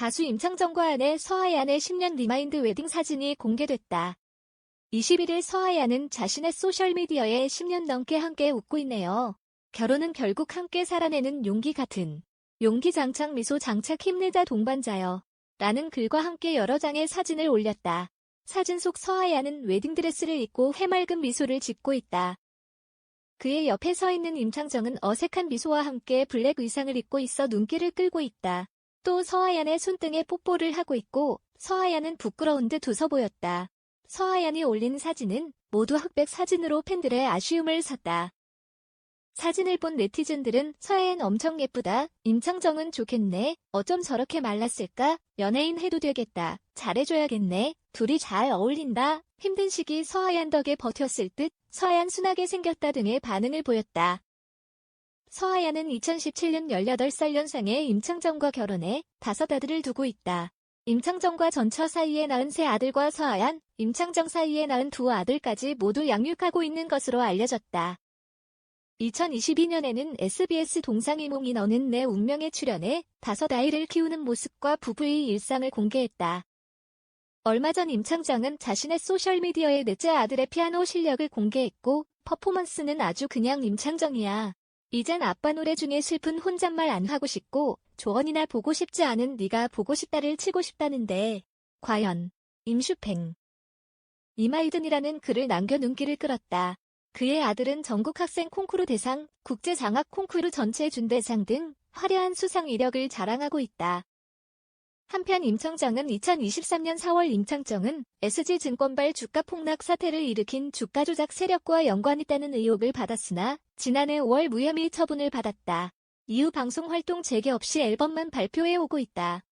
가수 임창정과 아내 서하얀의 10년 리마인드 웨딩 사진이 공개됐다. 21일 서하얀은 자신의 소셜미디어에 10년 넘게 함께 웃고 있네요. 결혼은 결국 함께 살아내는 용기 같은 용기 장착 미소 장착 힘내자 동반자여 라는 글과 함께 여러 장의 사진을 올렸다. 사진 속 서하얀은 웨딩드레스를 입고 해맑은 미소를 짓고 있다. 그의 옆에 서 있는 임창정은 어색한 미소와 함께 블랙 의상을 입고 있어 눈길을 끌고 있다. 또 서하얀의 손등에 뽀뽀를 하고 있고 서하얀은 부끄러운 듯 웃어 보였다. 서하얀이 올린 사진은 모두 흑백 사진으로 팬들의 아쉬움을 샀다. 사진을 본 네티즌들은 서하얀 엄청 예쁘다. 임창정은 좋겠네. 어쩜 저렇게 말랐을까? 연예인 해도 되겠다. 잘해줘야겠네. 둘이 잘 어울린다. 힘든 시기 서하얀 덕에 버텼을 듯 서하얀 순하게 생겼다 등의 반응을 보였다. 서하얀은 2017년 18살 연상의 임창정과 결혼해 다섯 아들을 두고 있다. 임창정과 전처 사이에 낳은 세 아들과 서하얀, 임창정 사이에 낳은 두 아들까지 모두 양육하고 있는 것으로 알려졌다. 2022년에는 SBS 동상이몽이 너는 내 운명에 출연해 다섯 아이를 키우는 모습과 부부의 일상을 공개했다. 얼마 전 임창정은 자신의 소셜미디어에 넷째 아들의 피아노 실력을 공개했고 퍼포먼스는 아주 그냥 임창정이야. 이젠 아빠 노래 중에 슬픈 혼잣말 안 하고 싶고 조언이나 보고 싶지 않은 네가 보고 싶다를 치고 싶다는데 과연 임슈팽 이마이든이라는 글을 남겨 눈길을 끌었다. 그의 아들은 전국 학생 콩쿠르 대상, 국제 장학 콩쿠르 전체 준대상 등 화려한 수상 이력을 자랑하고 있다. 한편 임청정은 2023년 4월 임창정은 SG증권발 주가 폭락 사태를 일으킨 주가 조작 세력과 연관 있다는 의혹을 받았으나 지난해 5월 무혐의 처분을 받았다. 이후 방송 활동 재개 없이 앨범만 발표해 오고 있다.